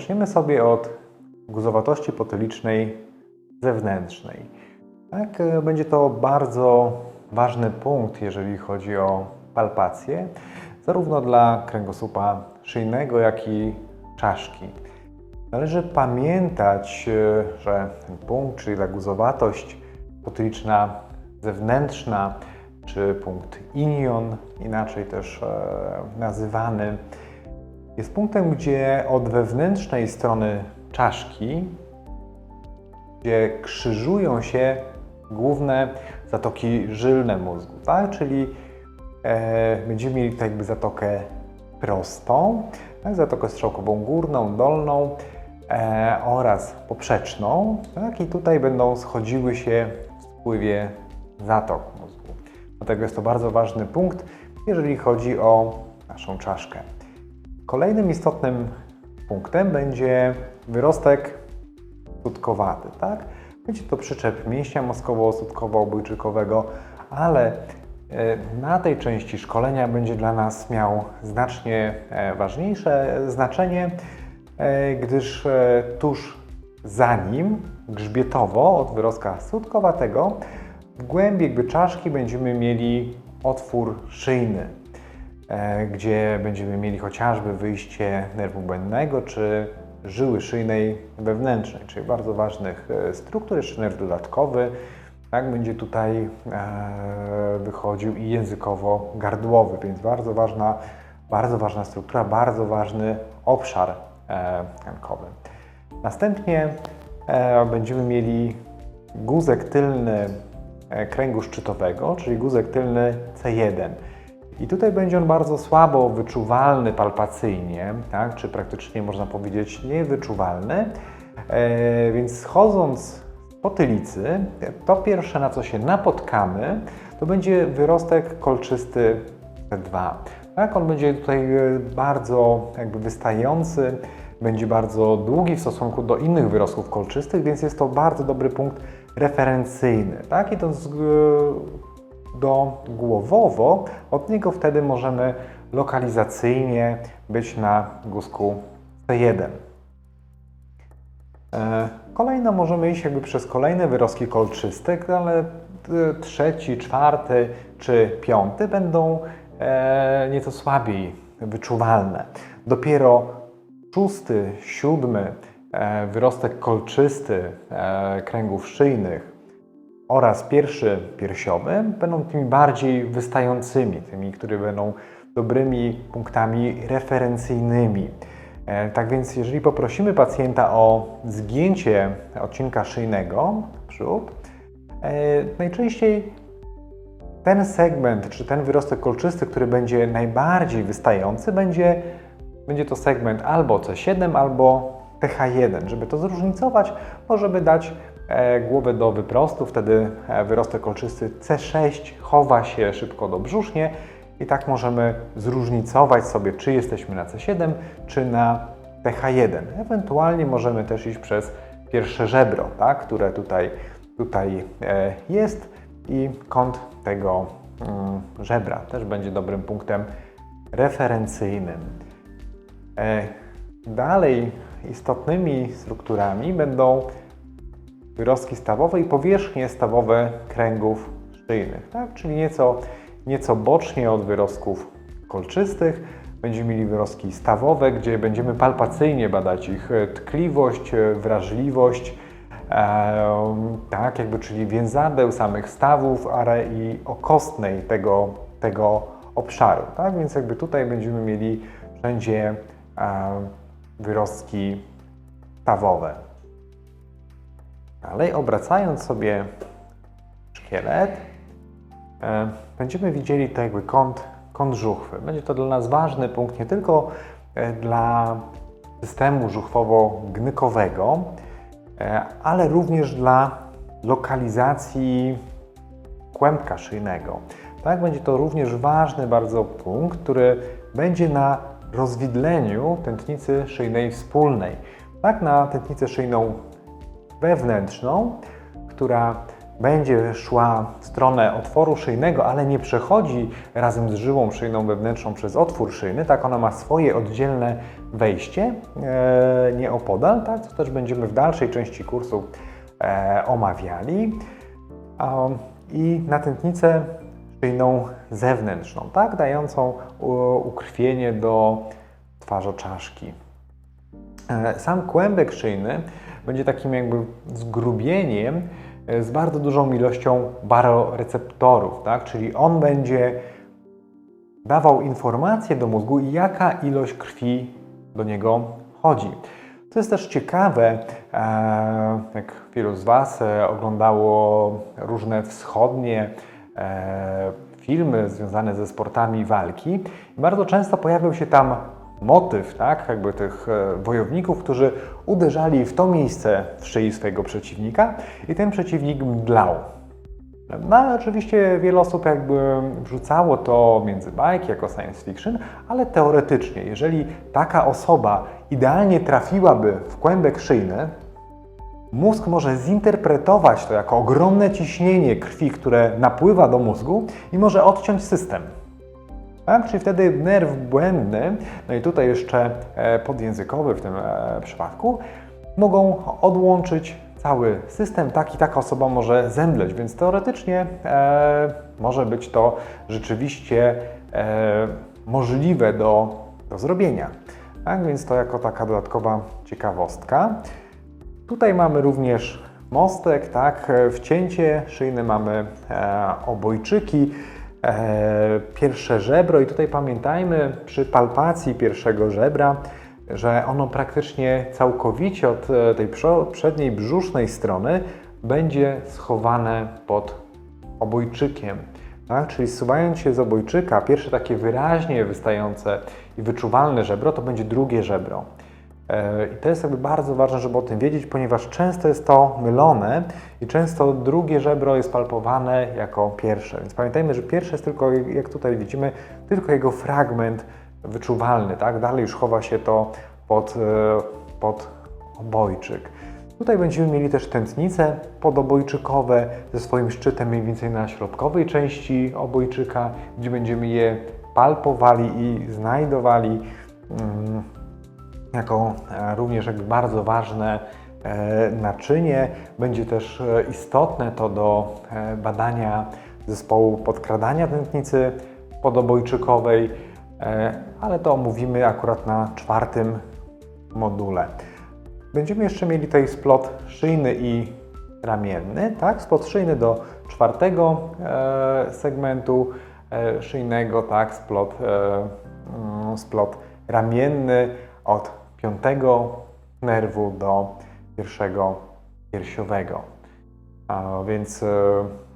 zaczniemy sobie od guzowatości potylicznej zewnętrznej. Tak, e, będzie to bardzo ważny punkt, jeżeli chodzi o palpację, zarówno dla kręgosłupa szyjnego, jak i czaszki. Należy pamiętać, e, że ten punkt, czyli ta guzowatość potyliczna zewnętrzna, czy punkt inion, inaczej też e, nazywany, jest punktem, gdzie od wewnętrznej strony czaszki, gdzie krzyżują się główne zatoki żylne mózgu, tak? czyli e, będziemy mieli tutaj jakby zatokę prostą, tak? zatokę strzałkową górną, dolną e, oraz poprzeczną tak? i tutaj będą schodziły się w wpływie zatok mózgu. Dlatego jest to bardzo ważny punkt, jeżeli chodzi o naszą czaszkę. Kolejnym istotnym punktem będzie wyrostek sutkowaty. Tak? Będzie to przyczep mięśnia mózgowo-sutkowo-obojczykowego, ale e, na tej części szkolenia będzie dla nas miał znacznie e, ważniejsze znaczenie, e, gdyż tuż za nim, grzbietowo od wyrostka sutkowatego, w głębi jakby czaszki będziemy mieli otwór szyjny, gdzie będziemy mieli chociażby wyjście nerwu błędnego czy żyły szyjnej wewnętrznej, czyli bardzo ważnych e, struktur, jeszcze nerw dodatkowy, tak, będzie tutaj e, wychodził i językowo-gardłowy, więc bardzo ważna, bardzo ważna struktura, bardzo ważny obszar e, tkankowy. Następnie e, będziemy mieli guzek tylny e, kręgu szczytowego, czyli guzek tylny C1. I tutaj będzie on bardzo słabo wyczuwalny palpacyjnie, tak? czy praktycznie można powiedzieć niewyczuwalny. E, więc schodząc z potylicy, to pierwsze na co się napotkamy, to będzie wyrostek kolczysty T2. Tak? On będzie tutaj e, bardzo jakby wystający, będzie bardzo długi w stosunku do innych wyrostków kolczystych, więc jest to bardzo dobry punkt referencyjny. Tak? I to z, do głowowo, od niego wtedy możemy lokalizacyjnie być na guzku C1. E, kolejno możemy iść jakby przez kolejne wyrostki kolczyste, ale e, trzeci, czwarty czy piąty będą e, nieco słabiej wyczuwalne. Dopiero szósty, siódmy wyrostek kolczysty kręgów szyjnych oraz pierwszy piersiowy będą tymi bardziej wystającymi, tymi, które będą dobrymi punktami referencyjnymi. E, tak więc, jeżeli poprosimy pacjenta o zgięcie odcinka szyjnego, przód, e, najczęściej ten segment, czy ten wyrostek kolczysty, który będzie najbardziej wystający, będzie, będzie to segment albo C7, albo TH1. Żeby to zróżnicować, możemy dać głowę do wyprostu, wtedy e, wyrostek kolczysty C6 chowa się szybko do brzusznie i tak możemy zróżnicować sobie, czy jesteśmy na C7, czy na TH1. Ewentualnie możemy też iść przez pierwsze żebro, tak, które tutaj, tutaj e, jest i kąt tego mm, żebra też będzie dobrym punktem referencyjnym. Dalej istotnymi strukturami będą wyrostki stawowe i powierzchnie stawowe kręgów szyjnych, tak? czyli nieco, nieco bocznie od wyrostków kolczystych. Będziemy mieli wyrostki stawowe, gdzie będziemy palpacyjnie badać ich e, tkliwość, e, wrażliwość, e, tak, jakby, czyli więzadeł samych stawów, ale i okostnej tego, tego obszaru. Tak? Więc jakby tutaj będziemy mieli wszędzie e, wyrostki stawowe. Dalej, obracając sobie szkielet, e, będziemy widzieli to jakby kąt, kąt żuchwy. Będzie to dla nas ważny punkt nie tylko e, dla systemu żuchwowo-gnykowego, e, ale również dla lokalizacji kłębka szyjnego. Tak, będzie to również ważny bardzo punkt, który będzie na rozwidleniu tętnicy szyjnej wspólnej. Tak, na tętnicę szyjną wewnętrzną, która będzie szła w stronę otworu szyjnego, ale nie przechodzi razem z żyłą szyjną wewnętrzną przez otwór szyjny, tak ona ma swoje oddzielne wejście e, nieopodal, tak, co też będziemy w dalszej części kursu e, omawiali. I natętnicę szyjną zewnętrzną, tak, dającą ukrwienie do twarza czaszki. E, Sam kłębek szyjny będzie takim jakby zgrubieniem e, z bardzo dużą ilością baroreceptorów, tak? czyli on będzie dawał informacje do mózgu, jaka ilość krwi do niego chodzi. To jest też ciekawe, e, jak wielu z Was e, oglądało różne wschodnie filmy związane ze sportami walki. Bardzo często pojawiał się tam motyw, tak, jakby tych e, wojowników, którzy uderzali w to miejsce w szyi swojego przeciwnika i ten przeciwnik mdlał. No, oczywiście wiele osób jakby wrzucało to między bajki jako science fiction, ale teoretycznie, jeżeli taka osoba idealnie trafiłaby w kłębek szyjny, mózg może zinterpretować to jako ogromne ciśnienie krwi, które napływa do mózgu i może odciąć system. Tak? Czyli wtedy nerw błędny, no i tutaj jeszcze e, podjęzykowy w tym e, przypadku, mogą odłączyć cały system, tak i taka osoba może zemdleć, więc teoretycznie e, może być to rzeczywiście możliwe do, do zrobienia. Tak? Więc to jako taka dodatkowa ciekawostka. Tutaj mamy również mostek, tak, wcięcie szyjne mamy e, obojczyki, pierwsze żebro i tutaj pamiętajmy przy palpacji pierwszego żebra, że ono praktycznie całkowicie od e, tej przedniej brzusznej strony będzie schowane pod obojczykiem. Tak? Czyli zsuwając się z obojczyka, pierwsze takie wyraźnie wystające i wyczuwalne żebro to będzie drugie żebro. E, I to jest jakby bardzo ważne, żeby o tym wiedzieć, ponieważ często jest to mylone i często drugie żebro jest palpowane jako pierwsze. Więc pamiętajmy, że pierwsze jest tylko, jak tutaj widzimy, tylko jego fragment wyczuwalny, tak? Dalej już chowa się to pod, e, pod obojczyk. Tutaj będziemy mieli też tętnice podobojczykowe ze swoim szczytem mniej więcej na środkowej części obojczyka, gdzie będziemy je palpowali i znajdowali mm, jako e, również jakby bardzo ważne e, naczynie. Będzie też e, istotne to do badania zespołu podkradania tętnicy podobojczykowej, ale to omówimy akurat na czwartym module. Będziemy jeszcze mieli tutaj splot szyjny i ramienny, tak? Splot szyjny do czwartego segmentu szyjnego, tak? Splot, mm, splot ramienny od piątego nerwu do pierwszego piersiowego. A więc e,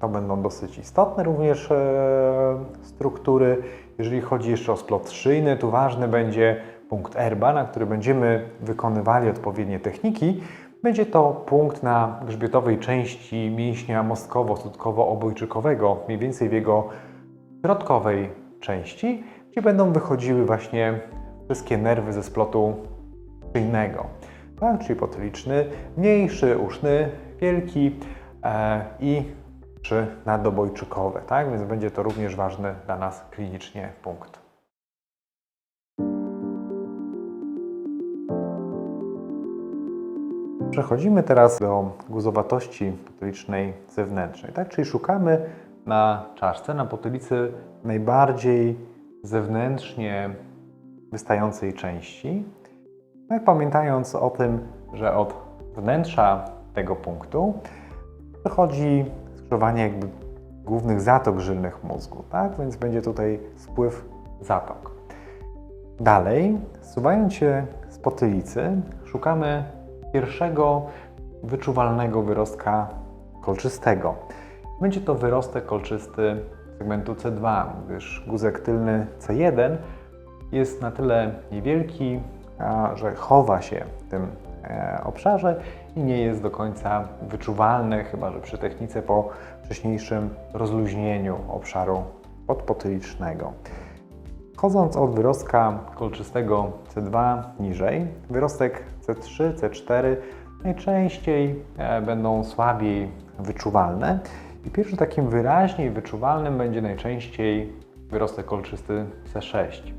to będą dosyć istotne również e, struktury. Jeżeli chodzi jeszcze o splot szyjny, tu ważny będzie punkt erba, na który będziemy wykonywali odpowiednie techniki. Będzie to punkt na grzbietowej części mięśnia mostkowo-sutkowo-obojczykowego, mniej więcej w jego środkowej części, gdzie będą wychodziły właśnie wszystkie nerwy ze splotu szyjnego, tak? czyli potyliczny, mniejszy, uszny, wielki e, i trzy nadobojczykowe, tak? więc będzie to również ważny dla nas klinicznie punkt. Przechodzimy teraz do guzowatości potylicznej zewnętrznej, tak? czyli szukamy na czaszce, na potylicy najbardziej zewnętrznie wystającej części, no pamiętając o tym, że od wnętrza tego punktu wychodzi skrzyżowanie jakby głównych zatok żylnych mózgu, tak? Więc będzie tutaj spływ zatok. Dalej, zsuwając się z potylicy, szukamy pierwszego wyczuwalnego wyrostka kolczystego. Będzie to wyrostek kolczysty segmentu C2, gdyż guzek tylny C1 jest na tyle niewielki, że chowa się w tym e, obszarze i nie jest do końca wyczuwalny, chyba że przy technice po wcześniejszym rozluźnieniu obszaru podpotylicznego. Chodząc od wyrostka kolczystego C2 niżej, wyrostek C3, C4 najczęściej e, będą słabiej wyczuwalne. I pierwszym takim wyraźnie wyczuwalnym będzie najczęściej wyrostek kolczysty C6.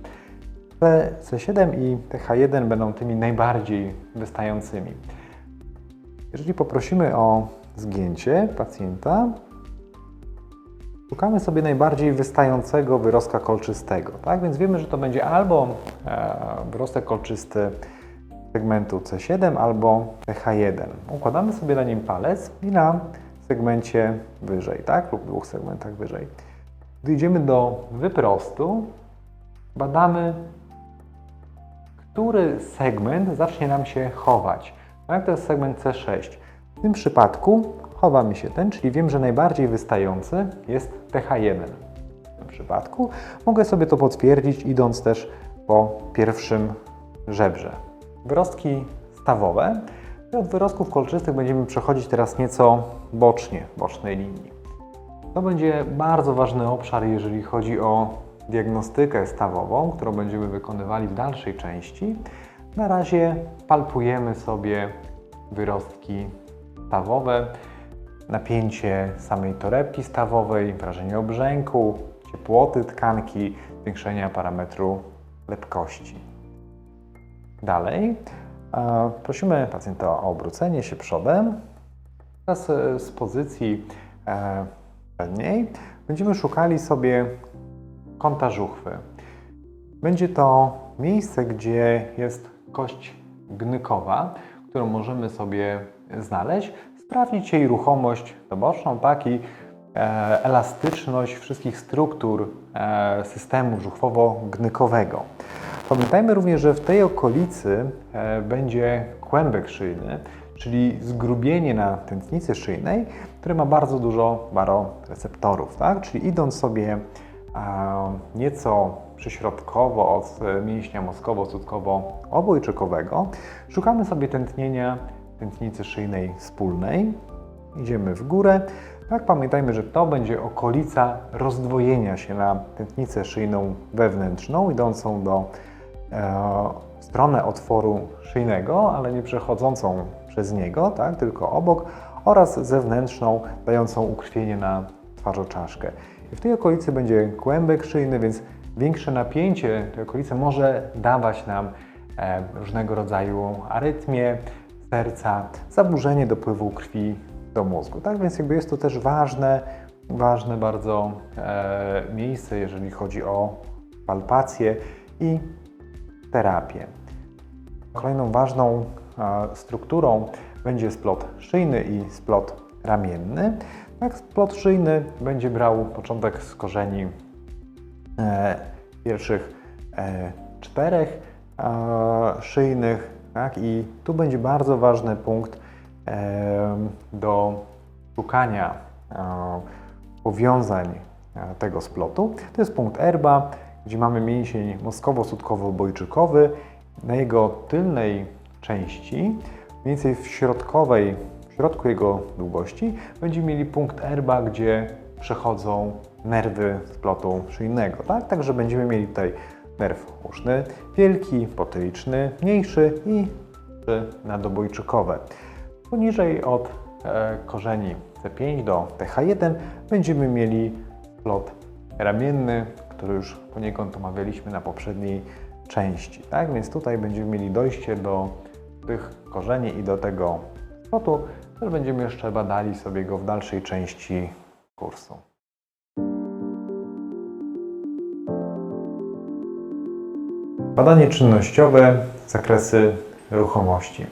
Te C7 i TH1 będą tymi najbardziej wystającymi. Jeżeli poprosimy o zgięcie pacjenta, szukamy sobie najbardziej wystającego wyrostka kolczystego. Tak? Więc wiemy, że to będzie albo e, wyrostek kolczysty segmentu C7 albo TH1. Układamy sobie na nim palec i na segmencie wyżej, tak? lub dwóch segmentach wyżej. Gdy idziemy do wyprostu, badamy, który segment zacznie nam się chować. Tak? To jest segment C6. W tym przypadku chowa mi się ten, czyli wiem, że najbardziej wystający jest TH1. W tym przypadku mogę sobie to potwierdzić, idąc też po pierwszym żebrze. Wyrostki stawowe. Od wyrostków kolczystych będziemy przechodzić teraz nieco bocznie, bocznej linii. To będzie bardzo ważny obszar, jeżeli chodzi o diagnostykę stawową, którą będziemy wykonywali w dalszej części. Na razie palpujemy sobie wyrostki stawowe, napięcie samej torebki stawowej, wrażenie obrzęku, ciepłoty tkanki, zwiększenia parametru lepkości. Dalej e, prosimy pacjenta o obrócenie się przodem. Teraz e, z pozycji e, przedniej będziemy szukali sobie kąta żuchwy. Będzie to miejsce, gdzie jest kość gnykowa, którą możemy sobie znaleźć, sprawdzić jej ruchomość doboczną, tak i e, elastyczność wszystkich struktur e, systemu żuchwowo-gnykowego. Pamiętajmy również, że w tej okolicy e, będzie kłębek szyjny, czyli zgrubienie na tętnicy szyjnej, które ma bardzo dużo baroreceptorów, tak? Czyli idąc sobie nieco przyśrodkowo od e, mięśnia mózgowo-cudkowo-obojczykowego, szukamy sobie tętnienia tętnicy szyjnej wspólnej. Idziemy w górę. Tak, pamiętajmy, że to będzie okolica rozdwojenia się na tętnicę szyjną wewnętrzną, idącą do e, otworu szyjnego, ale nie przechodzącą przez niego, tak, tylko obok, oraz zewnętrzną, dającą ukrwienie na twarzoczaszkę. W tej okolicy będzie kłębek szyjny, więc większe napięcie tej okolicy może dawać nam e, różnego rodzaju arytmie serca, zaburzenie dopływu krwi do mózgu. Tak więc jakby jest to też ważne, ważne bardzo e, miejsce, jeżeli chodzi o palpację i terapię. Kolejną ważną e, strukturą będzie splot szyjny i splot ramienny. Splot szyjny będzie brał początek z korzeni e, pierwszych e, czterech e, szyjnych, tak, i tu będzie bardzo ważny punkt e, do szukania e, powiązań e, tego splotu. To jest punkt erba, gdzie mamy mięsień mózgowo-sutkowo-obojczykowy. Na jego tylnej części, mniej więcej w środkowej, w środku jego długości, będziemy mieli punkt erba, gdzie przechodzą nerwy splotu szyjnego. Tak? Także będziemy mieli tutaj nerw uszny, wielki, potyliczny, mniejszy i nadobojczykowe. Poniżej od e, korzeni C5 do TH1 będziemy mieli splot ramienny, który już poniekąd omawialiśmy na poprzedniej części. Tak? Więc tutaj będziemy mieli dojście do tych korzeni i do tego splotu, też będziemy jeszcze badali sobie go w dalszej części kursu. Badanie czynnościowe, zakresy ruchomości.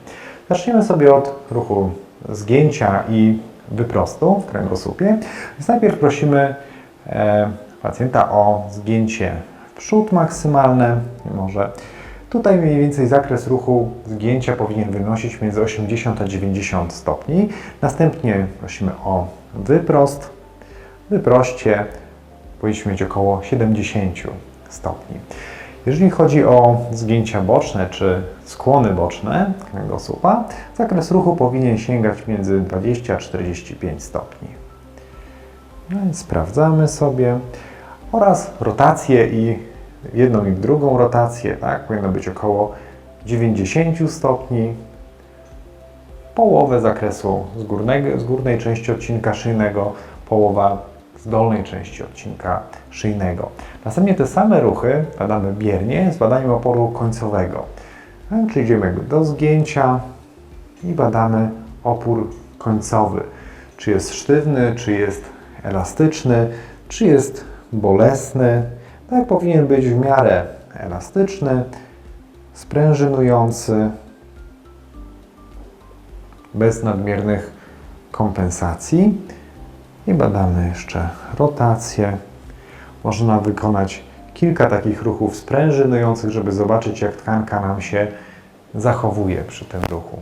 Zaczniemy sobie od ruchu zgięcia i wyprostu w kręgosłupie. Więc najpierw prosimy e, pacjenta o zgięcie w przód maksymalne. Może tutaj mniej więcej zakres ruchu zgięcia powinien wynosić między 80 a 90 stopni. Następnie prosimy o wyprost. Wyproście powinniśmy mieć około 70 stopni. Jeżeli chodzi o zgięcia boczne czy skłony boczne kręgosłupa, zakres ruchu powinien sięgać między 20 a 45 stopni. No więc sprawdzamy sobie oraz rotację i jedną i drugą rotację, tak, powinno być około 90 stopni. połowę zakresu z, górnego, z górnej części odcinka szyjnego, połowa z dolnej części odcinka szyjnego. Następnie te same ruchy badamy biernie z badaniem oporu końcowego. Czyli idziemy do zgięcia i badamy opór końcowy. Czy jest sztywny, czy jest elastyczny, czy jest bolesny. Tak powinien być w miarę elastyczny, sprężynujący, bez nadmiernych kompensacji. I badamy jeszcze rotację. Można wykonać kilka takich ruchów sprężynujących, żeby zobaczyć, jak tkanka nam się zachowuje przy tym ruchu.